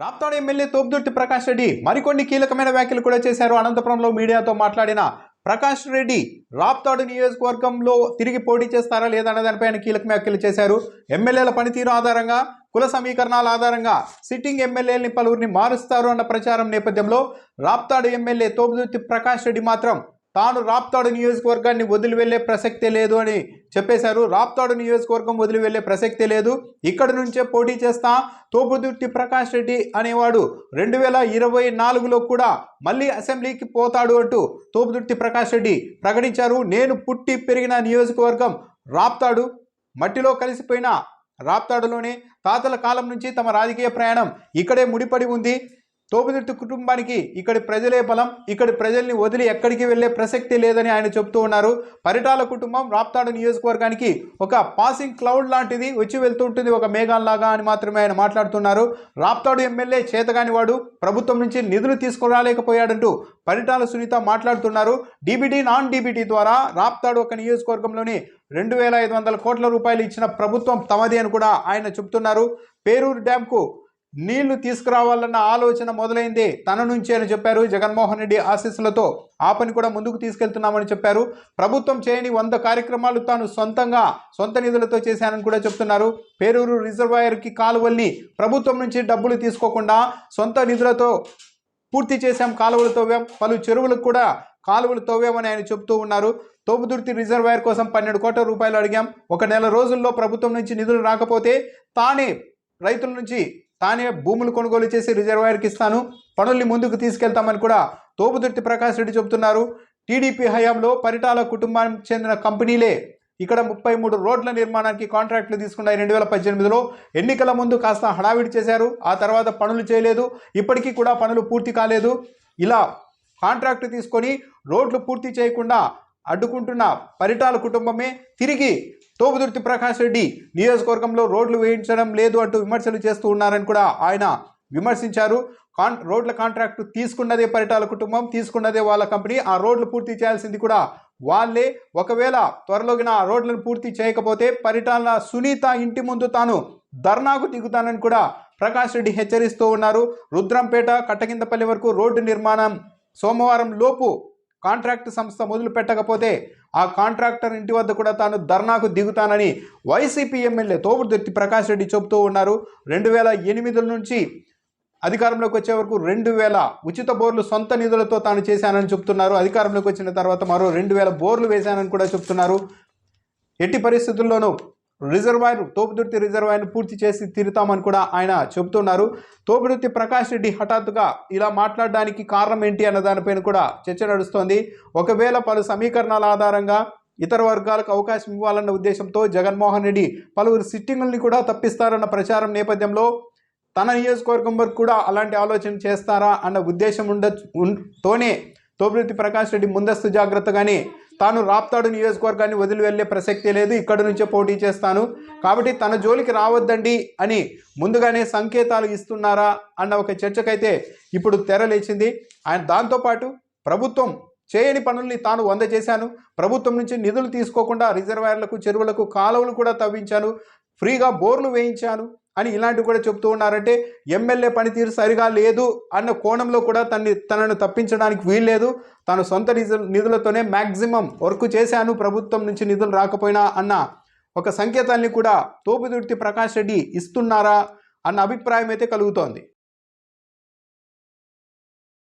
Raptadu MLA Thopudurthi Prakash Reddy మరికొన్ని కీలకమైన వ్యాఖ్యలు కూడా చేశారు. అనంతపురంలో మీడియాతో మాట్లాడిన ప్రకాష్ రెడ్డి రాప్తాడు నియోజకవర్గంలో తిరిగి పోటీ చేస్తారా లేదా దానిపై ఆయన కీలక వ్యాఖ్యలు చేశారు. ఎమ్మెల్యేల పనితీరు ఆధారంగా కుల సమీకరణాల ఆధారంగా సిట్టింగ్ ఎమ్మెల్యేలని పలువురిని మారుస్తారు అన్న ప్రచారం నేపథ్యంలో రాప్తాడు ఎమ్మెల్యే తోపుదుర్తి ప్రకాష్ రెడ్డి మాత్రం తాను రాప్తాడు నియోజకవర్గాన్ని వదిలి వెళ్ళే ప్రసక్తే లేదు అని చెప్పేశారు. రాప్తాడు నియోజకవర్గం వదిలి వెళ్ళే ప్రసక్తే లేదు. ఇక్కడ నుంచే పోటీ చేస్తా తోపుదుర్తి ప్రకాష్ రెడ్డి అనేవాడు రెండు వేల ఇరవై నాలుగులో కూడా మళ్ళీ అసెంబ్లీకి పోతాడు అంటూ తోపుదుర్తి ప్రకాష్ రెడ్డి ప్రకటించారు. నేను పుట్టి పెరిగిన నియోజకవర్గం రాప్తాడు. మట్టిలో కలిసిపోయిన రాప్తాడులోనే తాతల కాలం నుంచి తమ రాజకీయ ప్రయాణం ఇక్కడే ముడిపడి ఉంది. తోపుదిట్టు కుటుంబానికి ఇక్కడి ప్రజలే బలం ఇక్కడి ప్రజల్ని వదిలి ఎక్కడికి వెళ్ళే ప్రసక్తి లేదని ఆయన చెబుతూ ఉన్నారు. పరిటాల కుటుంబం రాప్తాడు నియోజకవర్గానికి ఒక పాసింగ్ క్లౌడ్ లాంటిది వచ్చి వెళ్తూ ఉంటుంది ఒక మేఘాల్లాగా అని మాత్రమే ఆయన మాట్లాడుతున్నారు. రాప్తాడు ఎమ్మెల్యే చేతగాని వాడు ప్రభుత్వం నుంచి నిధులు తీసుకురాలేకపోయాడంటూ పరిటాల సునీత మాట్లాడుతున్నారు. డీబీటీ నాన్ డీబీటీ ద్వారా రాప్తాడు ఒక నియోజకవర్గంలోని రెండు వేల ఐదు వందల కోట్ల రూపాయలు ఇచ్చిన ప్రభుత్వం తమది అని కూడా ఆయన చెబుతున్నారు పేరూరు డ్యాంకు నీళ్ళు తీసుకురావాలన్న ఆలోచన మొదలైంది. తన నుంచి అని చెప్పారు జగన్మోహన్ రెడ్డి ఆశీస్సులతో. ఆ పని కూడా ముందుకు తీసుకెళ్తున్నామని చెప్పారు. ప్రభుత్వం చేయని వంద కార్యక్రమాలు తాను సొంతంగా సొంత నిధులతో చేశానని కూడా చెప్తున్నారు. పేరూరు రిజర్వాయర్కి కాలువల్ని ప్రభుత్వం నుంచి డబ్బులు తీసుకోకుండా సొంత నిధులతో పూర్తి చేశాం కాలువలు తవ్వాం పలు చెరువులకు కూడా కాలువలు తవ్వామని ఆయన చెబుతూ ఉన్నారు. తోపుదుర్తి రిజర్వాయర్ కోసం పన్నెండు కోట్ల రూపాయలు అడిగాం. ఒక నెల రోజుల్లో ప్రభుత్వం నుంచి నిధులు రాకపోతే తానే రైతుల నుంచి తానే భూములు కొనుగోలు చేసి రిజర్వాయర్కి ఇస్తాను. పనుల్ని ముందుకు తీసుకెళ్తామని కూడా తోపుదుర్తి ప్రకాష్ రెడ్డి చెబుతున్నారు. టీడీపీ హయాంలో పరిటాల కుటుంబానికి చెందిన కంపెనీలే ఇక్కడ ముప్పై మూడు రోడ్ల నిర్మాణానికి కాంట్రాక్టులు తీసుకున్నాయి రెండు వేల పద్దెనిమిదిలో. ఎన్నికల ముందు కాస్త హడావిడి చేశారు. ఆ తర్వాత పనులు చేయలేదు. ఇప్పటికీ కూడా పనులు పూర్తి కాలేదు. ఇలా కాంట్రాక్ట్ తీసుకొని రోడ్లు పూర్తి చేయకుండా అడ్డుకుంటున్న పరిటాల కుటుంబమే తిరిగి తోపుదుర్తి ప్రకాష్ రెడ్డి నియోజకవర్గంలో రోడ్లు వేయించడం లేదు అంటూ విమర్శలు చేస్తూ ఉన్నారని కూడా ఆయన విమర్శించారు. కాన్ రోడ్ల కాంట్రాక్టు తీసుకున్నదే పరిటాల కుటుంబం తీసుకున్నదే వాళ్ళ కంపెనీ ఆ రోడ్లు పూర్తి చేయాల్సింది కూడా వాళ్ళే. ఒకవేళ త్వరలోగిన ఆ రోడ్లను పూర్తి చేయకపోతే పరిటాల సునీత ఇంటి ముందు తాను ధర్నాకు దిగుతానని కూడా ప్రకాష్ రెడ్డి హెచ్చరిస్తూ ఉన్నారు. రుద్రంపేట కట్టకిందపల్లి వరకు రోడ్డు నిర్మాణం సోమవారం లోపు కాంట్రాక్ట్ సంస్థ మొదలు పెట్టకపోతే ఆ కాంట్రాక్టర్ ఇంటి వద్ద కూడా తాను ధర్నాకు దిగుతానని వైసీపీ ఎమ్మెల్యే తోపుదుర్తి ప్రకాష్ రెడ్డి చెబుతూ ఉన్నారు. రెండు వేల ఎనిమిది నుంచి అధికారంలోకి వచ్చే వరకు రెండు వేల ఉచిత బోర్లు సొంత నిధులతో తాను చేశానని చెప్తున్నారు అధికారంలోకి వచ్చిన తర్వాత మరో రెండు వేల బోర్లు వేశానని కూడా చెప్తున్నారు ఎట్టి పరిస్థితుల్లోనూ రిజర్వాయర్ తోపుదుర్తి రిజర్వాయర్ను పూర్తి చేసి తీరుతామని కూడా ఆయన చెబుతున్నారు. తోపుదుర్తి ప్రకాష్ రెడ్డి హఠాత్తుగా ఇలా మాట్లాడడానికి కారణం ఏంటి అన్న దానిపైన కూడా చర్చ నడుస్తోంది. ఒకవేళ పలు సమీకరణాల ఆధారంగా ఇతర వర్గాలకు అవకాశం ఇవ్వాలన్న ఉద్దేశంతో జగన్మోహన్ రెడ్డి పలువురు సిట్టింగుల్ని కూడా తప్పిస్తారన్న ప్రచారం నేపథ్యంలో తన నియోజకవర్గం వరకు కూడా అలాంటి ఆలోచన చేస్తారా అన్న ఉద్దేశం ఉండ తోనే తోపుదుర్తి ప్రకాష్ రెడ్డి ముందస్తు జాగ్రత్తగానే తాను రాప్తాడు నియోజకవర్గాన్ని వదిలి వెళ్ళే ప్రసక్తి లేదు ఇక్కడి నుంచే పోటీ చేస్తాను. కాబట్టి తన జోలికి రావద్దండి అని ముందుగానే సంకేతాలు ఇస్తున్నారా అన్న ఒక చర్చకైతే ఇప్పుడు తెరలేచింది ఆయన దాంతోపాటు ప్రభుత్వం చేయని పనుల్ని తాను వంద చేశాను. ప్రభుత్వం నుంచి నిధులు తీసుకోకుండా రిజర్వాయర్లకు చెరువులకు కాలువలు కూడా తవ్వించాను. ఫ్రీగా బోర్లు వేయించాను. అని ఇలాంటివి కూడా చెప్తూ ఉన్నారంటే ఎమ్మెల్యే పనితీరు సరిగా లేదు అన్న కోణంలో కూడా తన్ని తనను తప్పించడానికి వీల్లేదు. తాను సొంత నిధుల నిధులతోనే మ్యాక్సిమం వర్క్ చేశాను. ప్రభుత్వం నుంచి నిధులు రాకపోయినా అన్న ఒక సంకేతాన్ని కూడా తోపుదుర్తి ప్రకాష్ రెడ్డి ఇస్తున్నారా అన్న అభిప్రాయం అయితే కలుగుతోంది.